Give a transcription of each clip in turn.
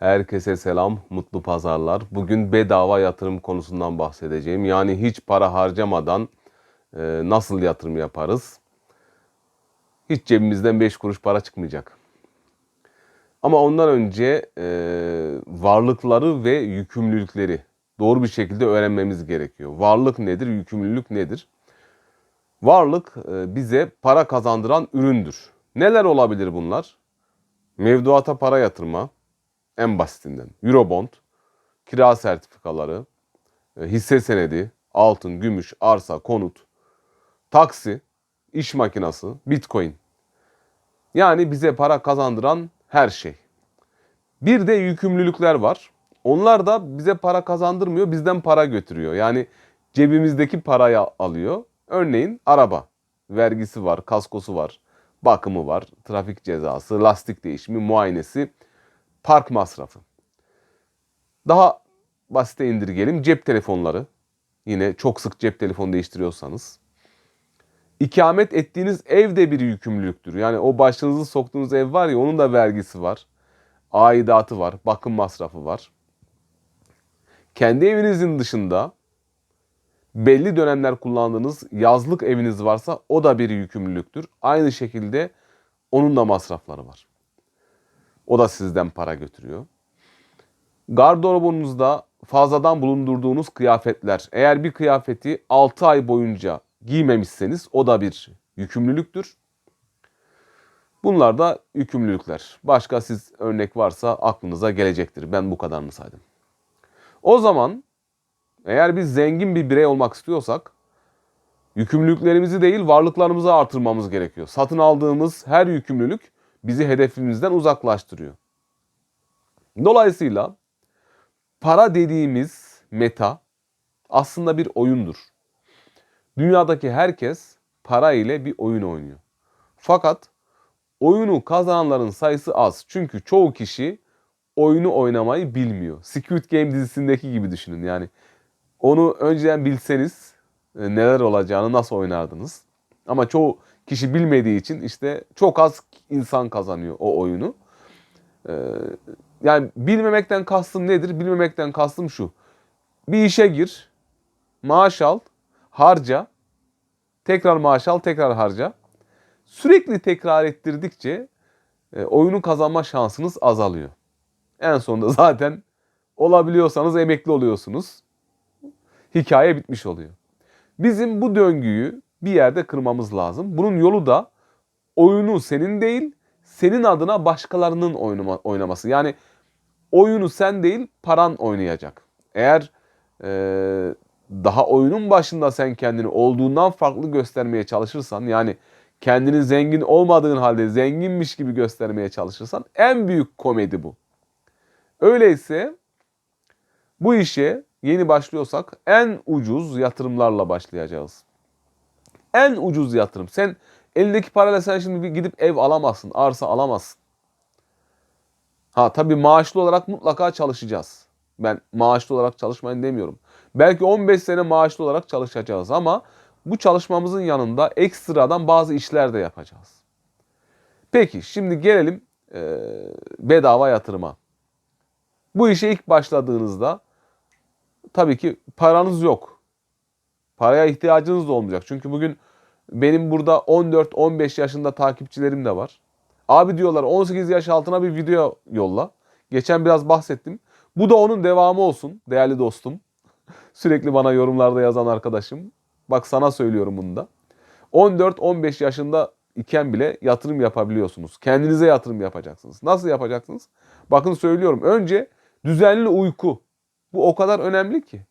Herkese selam, mutlu pazarlar. Bugün bedava yatırım konusundan bahsedeceğim. Yani hiç para harcamadan e, nasıl yatırım yaparız? Hiç cebimizden 5 kuruş para çıkmayacak. Ama ondan önce e, varlıkları ve yükümlülükleri doğru bir şekilde öğrenmemiz gerekiyor. Varlık nedir, yükümlülük nedir? Varlık e, bize para kazandıran üründür. Neler olabilir bunlar? Mevduata para yatırma, en basitinden. Eurobond, kira sertifikaları, e, hisse senedi, altın, gümüş, arsa, konut, taksi, iş makinası, bitcoin. Yani bize para kazandıran her şey. Bir de yükümlülükler var. Onlar da bize para kazandırmıyor, bizden para götürüyor. Yani cebimizdeki parayı alıyor. Örneğin araba. Vergisi var, kaskosu var, bakımı var, trafik cezası, lastik değişimi, muayenesi, park masrafı. Daha basite indirgelim. Cep telefonları. Yine çok sık cep telefonu değiştiriyorsanız. İkamet ettiğiniz ev de bir yükümlülüktür. Yani o başınızı soktuğunuz ev var ya onun da vergisi var. Aidatı var, bakım masrafı var. Kendi evinizin dışında belli dönemler kullandığınız yazlık eviniz varsa o da bir yükümlülüktür. Aynı şekilde onun da masrafları var. O da sizden para götürüyor. Gardırobunuzda fazladan bulundurduğunuz kıyafetler. Eğer bir kıyafeti 6 ay boyunca giymemişseniz o da bir yükümlülüktür. Bunlar da yükümlülükler. Başka siz örnek varsa aklınıza gelecektir. Ben bu kadarını saydım. O zaman eğer biz zengin bir birey olmak istiyorsak yükümlülüklerimizi değil varlıklarımızı artırmamız gerekiyor. Satın aldığımız her yükümlülük bizi hedefimizden uzaklaştırıyor. Dolayısıyla para dediğimiz meta aslında bir oyundur. Dünyadaki herkes para ile bir oyun oynuyor. Fakat oyunu kazananların sayısı az. Çünkü çoğu kişi oyunu oynamayı bilmiyor. Squid Game dizisindeki gibi düşünün. Yani onu önceden bilseniz e, neler olacağını nasıl oynardınız. Ama çoğu kişi bilmediği için işte çok az insan kazanıyor o oyunu. Ee, yani bilmemekten kastım nedir? Bilmemekten kastım şu. Bir işe gir, maaş al, harca, tekrar maaş al, tekrar harca. Sürekli tekrar ettirdikçe e, oyunu kazanma şansınız azalıyor. En sonunda zaten olabiliyorsanız emekli oluyorsunuz. Hikaye bitmiş oluyor. Bizim bu döngüyü bir yerde kırmamız lazım. Bunun yolu da oyunu senin değil, senin adına başkalarının oynama, oynaması. Yani oyunu sen değil, paran oynayacak. Eğer e, daha oyunun başında sen kendini olduğundan farklı göstermeye çalışırsan, yani kendini zengin olmadığın halde zenginmiş gibi göstermeye çalışırsan en büyük komedi bu. Öyleyse bu işe yeni başlıyorsak en ucuz yatırımlarla başlayacağız. En ucuz yatırım. Sen elindeki parayla sen şimdi bir gidip ev alamazsın, arsa alamazsın. Ha tabii maaşlı olarak mutlaka çalışacağız. Ben maaşlı olarak çalışmayın demiyorum. Belki 15 sene maaşlı olarak çalışacağız ama bu çalışmamızın yanında ekstradan bazı işler de yapacağız. Peki şimdi gelelim e, bedava yatırıma. Bu işe ilk başladığınızda tabii ki paranız yok. Paraya ihtiyacınız da olmayacak. Çünkü bugün benim burada 14-15 yaşında takipçilerim de var. Abi diyorlar 18 yaş altına bir video yolla. Geçen biraz bahsettim. Bu da onun devamı olsun değerli dostum. Sürekli bana yorumlarda yazan arkadaşım. Bak sana söylüyorum bunu da. 14-15 yaşında iken bile yatırım yapabiliyorsunuz. Kendinize yatırım yapacaksınız. Nasıl yapacaksınız? Bakın söylüyorum. Önce düzenli uyku. Bu o kadar önemli ki.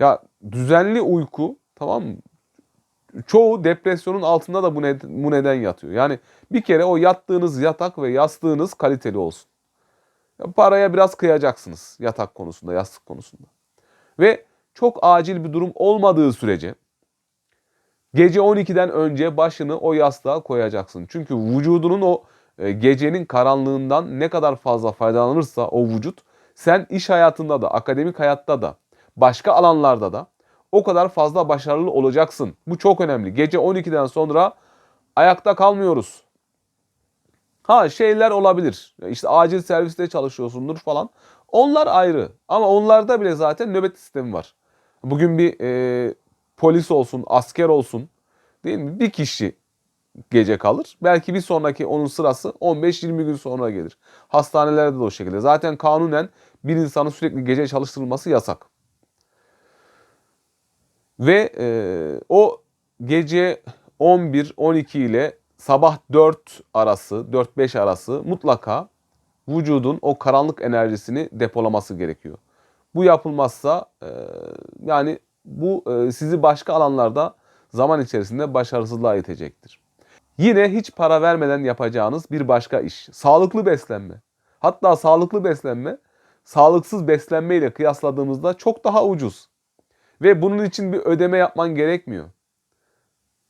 Ya düzenli uyku tamam mı? Çoğu depresyonun altında da bu, neden, bu neden yatıyor. Yani bir kere o yattığınız yatak ve yastığınız kaliteli olsun. Ya paraya biraz kıyacaksınız yatak konusunda, yastık konusunda. Ve çok acil bir durum olmadığı sürece gece 12'den önce başını o yastığa koyacaksın. Çünkü vücudunun o e, gecenin karanlığından ne kadar fazla faydalanırsa o vücut sen iş hayatında da, akademik hayatta da, başka alanlarda da o kadar fazla başarılı olacaksın. Bu çok önemli. Gece 12'den sonra ayakta kalmıyoruz. Ha şeyler olabilir. İşte acil serviste çalışıyorsundur falan. Onlar ayrı. Ama onlarda bile zaten nöbet sistemi var. Bugün bir e, polis olsun, asker olsun değil mi? Bir kişi gece kalır. Belki bir sonraki onun sırası 15-20 gün sonra gelir. Hastanelerde de o şekilde. Zaten kanunen bir insanın sürekli gece çalıştırılması yasak. Ve e, o gece 11-12 ile sabah 4 arası, 4-5 arası mutlaka vücudun o karanlık enerjisini depolaması gerekiyor. Bu yapılmazsa e, yani bu e, sizi başka alanlarda zaman içerisinde başarısızlığa itecektir. Yine hiç para vermeden yapacağınız bir başka iş. Sağlıklı beslenme. Hatta sağlıklı beslenme sağlıksız beslenme ile kıyasladığımızda çok daha ucuz. Ve bunun için bir ödeme yapman gerekmiyor.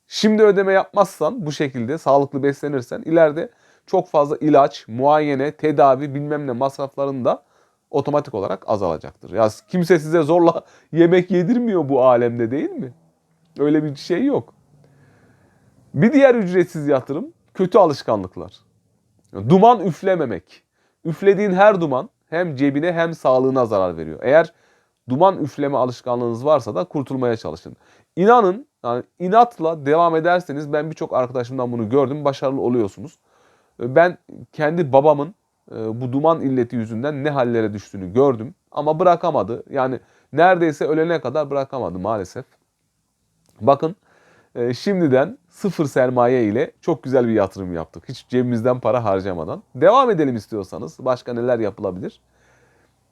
Şimdi ödeme yapmazsan bu şekilde sağlıklı beslenirsen ileride çok fazla ilaç, muayene, tedavi bilmem ne masrafların da otomatik olarak azalacaktır. Ya kimse size zorla yemek yedirmiyor bu alemde değil mi? Öyle bir şey yok. Bir diğer ücretsiz yatırım kötü alışkanlıklar. Duman üflememek. Üflediğin her duman hem cebine hem sağlığına zarar veriyor. Eğer duman üfleme alışkanlığınız varsa da kurtulmaya çalışın. İnanın yani inatla devam ederseniz ben birçok arkadaşımdan bunu gördüm. Başarılı oluyorsunuz. Ben kendi babamın e, bu duman illeti yüzünden ne hallere düştüğünü gördüm. Ama bırakamadı. Yani neredeyse ölene kadar bırakamadı maalesef. Bakın e, şimdiden sıfır sermaye ile çok güzel bir yatırım yaptık. Hiç cebimizden para harcamadan. Devam edelim istiyorsanız. Başka neler yapılabilir?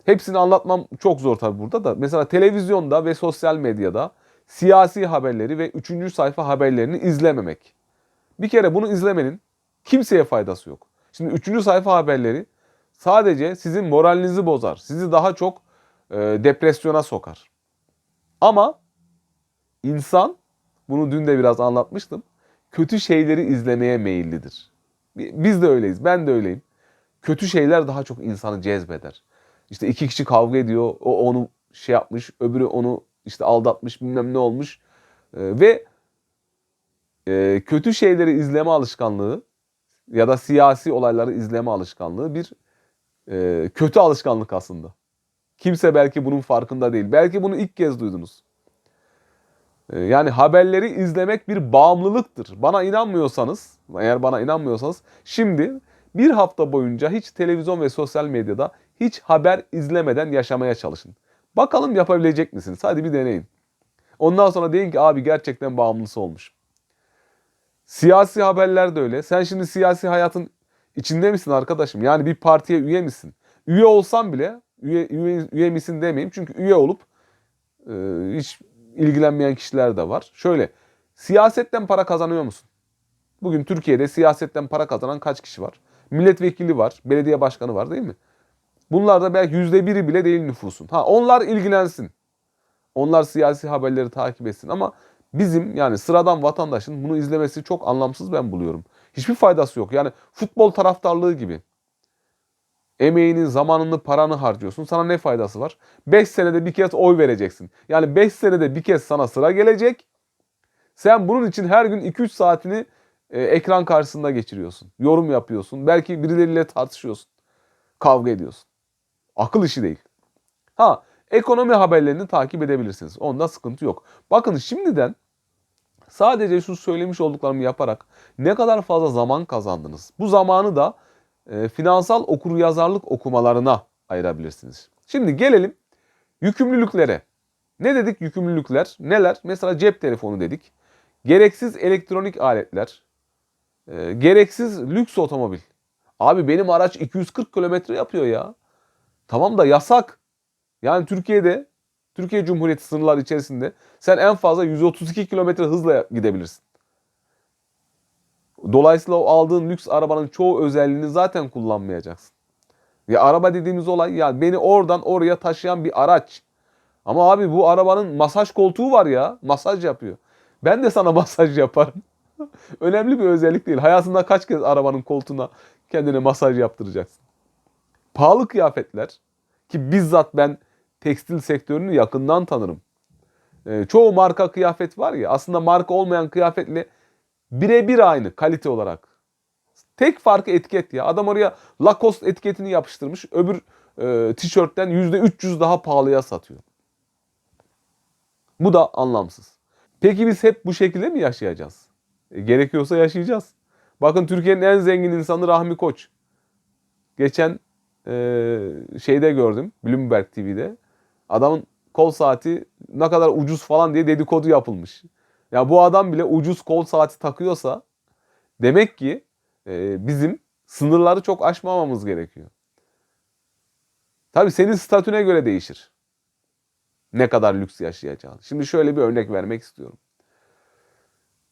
Hepsini anlatmam çok zor tabii burada da. Mesela televizyonda ve sosyal medyada siyasi haberleri ve üçüncü sayfa haberlerini izlememek. Bir kere bunu izlemenin kimseye faydası yok. Şimdi üçüncü sayfa haberleri sadece sizin moralinizi bozar. Sizi daha çok e, depresyona sokar. Ama insan, bunu dün de biraz anlatmıştım, kötü şeyleri izlemeye meyillidir. Biz de öyleyiz, ben de öyleyim. Kötü şeyler daha çok insanı cezbeder. İşte iki kişi kavga ediyor, o onu şey yapmış, öbürü onu işte aldatmış, bilmem ne olmuş. E, ve e, kötü şeyleri izleme alışkanlığı ya da siyasi olayları izleme alışkanlığı bir e, kötü alışkanlık aslında. Kimse belki bunun farkında değil. Belki bunu ilk kez duydunuz. E, yani haberleri izlemek bir bağımlılıktır. Bana inanmıyorsanız, eğer bana inanmıyorsanız şimdi bir hafta boyunca hiç televizyon ve sosyal medyada hiç haber izlemeden yaşamaya çalışın. Bakalım yapabilecek misiniz? Hadi bir deneyin. Ondan sonra deyin ki abi gerçekten bağımlısı olmuş. Siyasi haberler de öyle. Sen şimdi siyasi hayatın içinde misin arkadaşım? Yani bir partiye üye misin? Üye olsan bile üye, üye, üye misin demeyeyim. Çünkü üye olup e, hiç ilgilenmeyen kişiler de var. Şöyle siyasetten para kazanıyor musun? Bugün Türkiye'de siyasetten para kazanan kaç kişi var? Milletvekili var, belediye başkanı var değil mi? Bunlar da belki yüzde biri bile değil nüfusun. Ha onlar ilgilensin. Onlar siyasi haberleri takip etsin ama bizim yani sıradan vatandaşın bunu izlemesi çok anlamsız ben buluyorum. Hiçbir faydası yok. Yani futbol taraftarlığı gibi. Emeğini, zamanını, paranı harcıyorsun. Sana ne faydası var? 5 senede bir kez oy vereceksin. Yani 5 senede bir kez sana sıra gelecek. Sen bunun için her gün 2-3 saatini e, ekran karşısında geçiriyorsun. Yorum yapıyorsun. Belki birileriyle tartışıyorsun. Kavga ediyorsun. Akıl işi değil. Ha ekonomi haberlerini takip edebilirsiniz. Onda sıkıntı yok. Bakın şimdiden sadece şu söylemiş olduklarımı yaparak ne kadar fazla zaman kazandınız. Bu zamanı da e, finansal okur yazarlık okumalarına ayırabilirsiniz. Şimdi gelelim yükümlülüklere. Ne dedik yükümlülükler? Neler? Mesela cep telefonu dedik. Gereksiz elektronik aletler. E, gereksiz lüks otomobil. Abi benim araç 240 kilometre yapıyor ya. Tamam da yasak. Yani Türkiye'de, Türkiye Cumhuriyeti sınırları içerisinde sen en fazla 132 kilometre hızla gidebilirsin. Dolayısıyla o aldığın lüks arabanın çoğu özelliğini zaten kullanmayacaksın. Ya araba dediğimiz olay ya beni oradan oraya taşıyan bir araç. Ama abi bu arabanın masaj koltuğu var ya. Masaj yapıyor. Ben de sana masaj yaparım. Önemli bir özellik değil. Hayatında kaç kez arabanın koltuğuna kendine masaj yaptıracaksın. Pahalı kıyafetler ki bizzat ben tekstil sektörünü yakından tanırım. E, çoğu marka kıyafet var ya aslında marka olmayan kıyafetle birebir aynı kalite olarak. Tek farkı etiket ya. Adam oraya Lacoste etiketini yapıştırmış. Öbür e, tişörtten %300 daha pahalıya satıyor. Bu da anlamsız. Peki biz hep bu şekilde mi yaşayacağız? E, gerekiyorsa yaşayacağız. Bakın Türkiye'nin en zengin insanı Rahmi Koç. Geçen şeyde gördüm Bloomberg TV'de. Adamın kol saati ne kadar ucuz falan diye dedikodu yapılmış. Ya bu adam bile ucuz kol saati takıyorsa demek ki e, bizim sınırları çok aşmamamız gerekiyor. Tabii senin statüne göre değişir. Ne kadar lüks yaşayacağın. Şimdi şöyle bir örnek vermek istiyorum.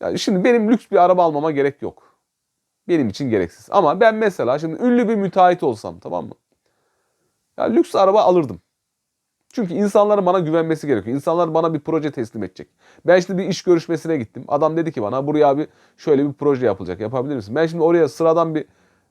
Yani şimdi benim lüks bir araba almama gerek yok. Benim için gereksiz. Ama ben mesela şimdi ünlü bir müteahhit olsam tamam mı? Ya lüks araba alırdım. Çünkü insanların bana güvenmesi gerekiyor. İnsanlar bana bir proje teslim edecek. Ben şimdi bir iş görüşmesine gittim. Adam dedi ki bana buraya abi şöyle bir proje yapılacak. Yapabilir misin? Ben şimdi oraya sıradan bir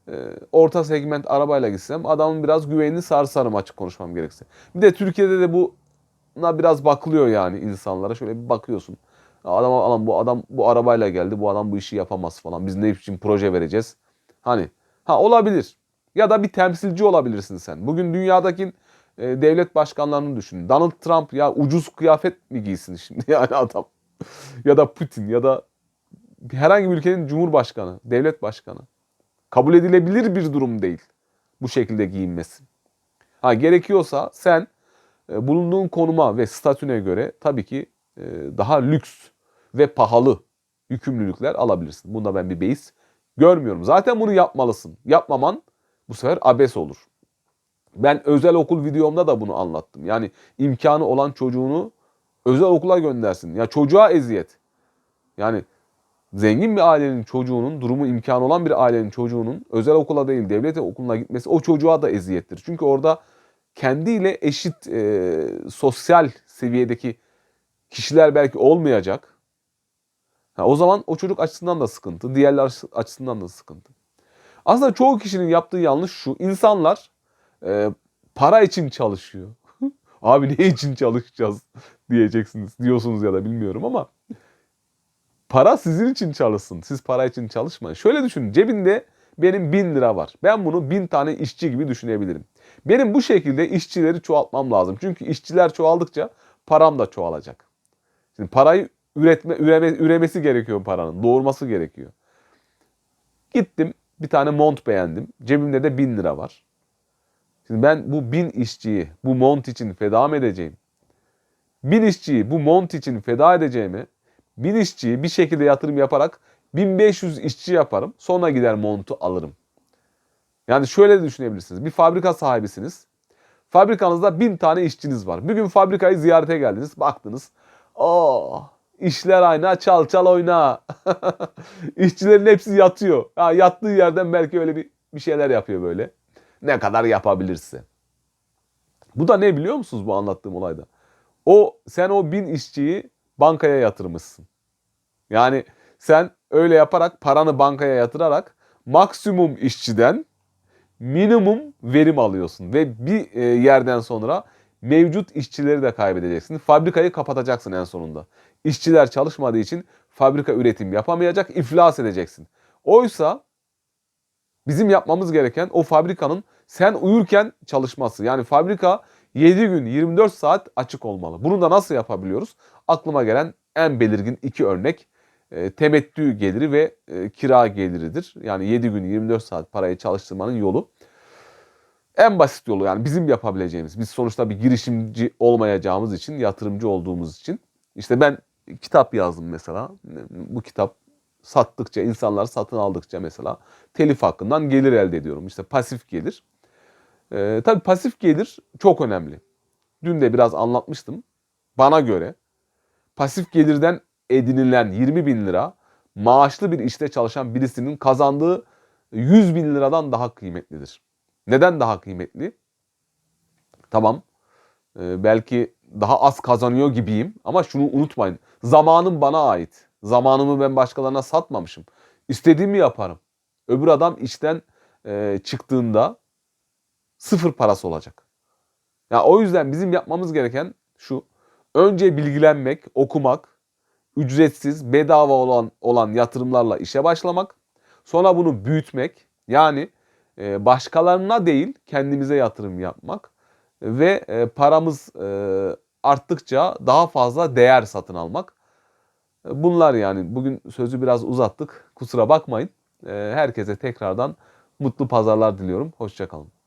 e, orta segment arabayla gitsem adamın biraz güvenini sarsarım açık konuşmam gerekirse. Bir de Türkiye'de de buna biraz bakılıyor yani insanlara. Şöyle bir bakıyorsun. Adam alan bu adam bu arabayla geldi. Bu adam bu işi yapamaz falan. Biz ne için proje vereceğiz? Hani ha olabilir. Ya da bir temsilci olabilirsin sen. Bugün dünyadaki e, devlet başkanlarını düşün. Donald Trump ya ucuz kıyafet mi giysin şimdi yani adam? ya da Putin ya da herhangi bir ülkenin cumhurbaşkanı, devlet başkanı. Kabul edilebilir bir durum değil bu şekilde giyinmesi. Ha gerekiyorsa sen e, bulunduğun konuma ve statüne göre tabii ki e, daha lüks ve pahalı yükümlülükler alabilirsin. Bunda ben bir beis görmüyorum. Zaten bunu yapmalısın. Yapmaman bu sefer abes olur. Ben özel okul videomda da bunu anlattım. Yani imkanı olan çocuğunu özel okula göndersin. Ya çocuğa eziyet. Yani zengin bir ailenin çocuğunun, durumu imkanı olan bir ailenin çocuğunun özel okula değil devlet okuluna gitmesi o çocuğa da eziyettir. Çünkü orada kendiyle eşit e, sosyal seviyedeki kişiler belki olmayacak. Ha, o zaman o çocuk açısından da sıkıntı, diğerler açısından da sıkıntı. Aslında çoğu kişinin yaptığı yanlış şu. İnsanlar e, para için çalışıyor. Abi ne için çalışacağız diyeceksiniz diyorsunuz ya da bilmiyorum ama para sizin için çalışsın. Siz para için çalışmayın. Şöyle düşünün cebinde benim bin lira var. Ben bunu bin tane işçi gibi düşünebilirim. Benim bu şekilde işçileri çoğaltmam lazım. Çünkü işçiler çoğaldıkça param da çoğalacak. Şimdi parayı üretme, üreme, üremesi gerekiyor paranın. Doğurması gerekiyor. Gittim bir tane mont beğendim. Cebimde de bin lira var. Şimdi ben bu bin işçiyi bu mont için feda mı edeceğim? Bin işçiyi bu mont için feda edeceğimi bin işçiyi bir şekilde yatırım yaparak 1500 işçi yaparım. Sonra gider montu alırım. Yani şöyle düşünebilirsiniz. Bir fabrika sahibisiniz. Fabrikanızda bin tane işçiniz var. Bir gün fabrikayı ziyarete geldiniz. Baktınız. Oh işler ayna çal çal oyna. İşçilerin hepsi yatıyor. Ha, yattığı yerden belki öyle bir, bir şeyler yapıyor böyle. Ne kadar yapabilirse. Bu da ne biliyor musunuz bu anlattığım olayda? O sen o bin işçiyi bankaya yatırmışsın. Yani sen öyle yaparak paranı bankaya yatırarak maksimum işçiden minimum verim alıyorsun ve bir e, yerden sonra mevcut işçileri de kaybedeceksin. Fabrikayı kapatacaksın en sonunda. İşçiler çalışmadığı için fabrika üretim yapamayacak, iflas edeceksin. Oysa bizim yapmamız gereken o fabrikanın sen uyurken çalışması. Yani fabrika 7 gün 24 saat açık olmalı. Bunu da nasıl yapabiliyoruz? Aklıma gelen en belirgin iki örnek e, temettü geliri ve e, kira geliridir. Yani 7 gün 24 saat parayı çalıştırmanın yolu. En basit yolu yani bizim yapabileceğimiz. Biz sonuçta bir girişimci olmayacağımız için, yatırımcı olduğumuz için. İşte ben kitap yazdım mesela. Bu kitap sattıkça, insanlar satın aldıkça mesela telif hakkından gelir elde ediyorum. İşte pasif gelir. Ee, tabii pasif gelir çok önemli. Dün de biraz anlatmıştım. Bana göre pasif gelirden edinilen 20 bin lira maaşlı bir işte çalışan birisinin kazandığı 100 bin liradan daha kıymetlidir. Neden daha kıymetli? Tamam e, belki daha az kazanıyor gibiyim ama şunu unutmayın. Zamanım bana ait. Zamanımı ben başkalarına satmamışım. İstediğimi yaparım. Öbür adam işten e, çıktığında sıfır parası olacak. Ya yani o yüzden bizim yapmamız gereken şu. Önce bilgilenmek, okumak, ücretsiz, bedava olan olan yatırımlarla işe başlamak. Sonra bunu büyütmek yani e, başkalarına değil kendimize yatırım yapmak ve e, paramız e, arttıkça daha fazla değer satın almak. E, Bunlar yani bugün sözü biraz uzattık kusura bakmayın. Herkese tekrardan mutlu pazarlar diliyorum. Hoşçakalın.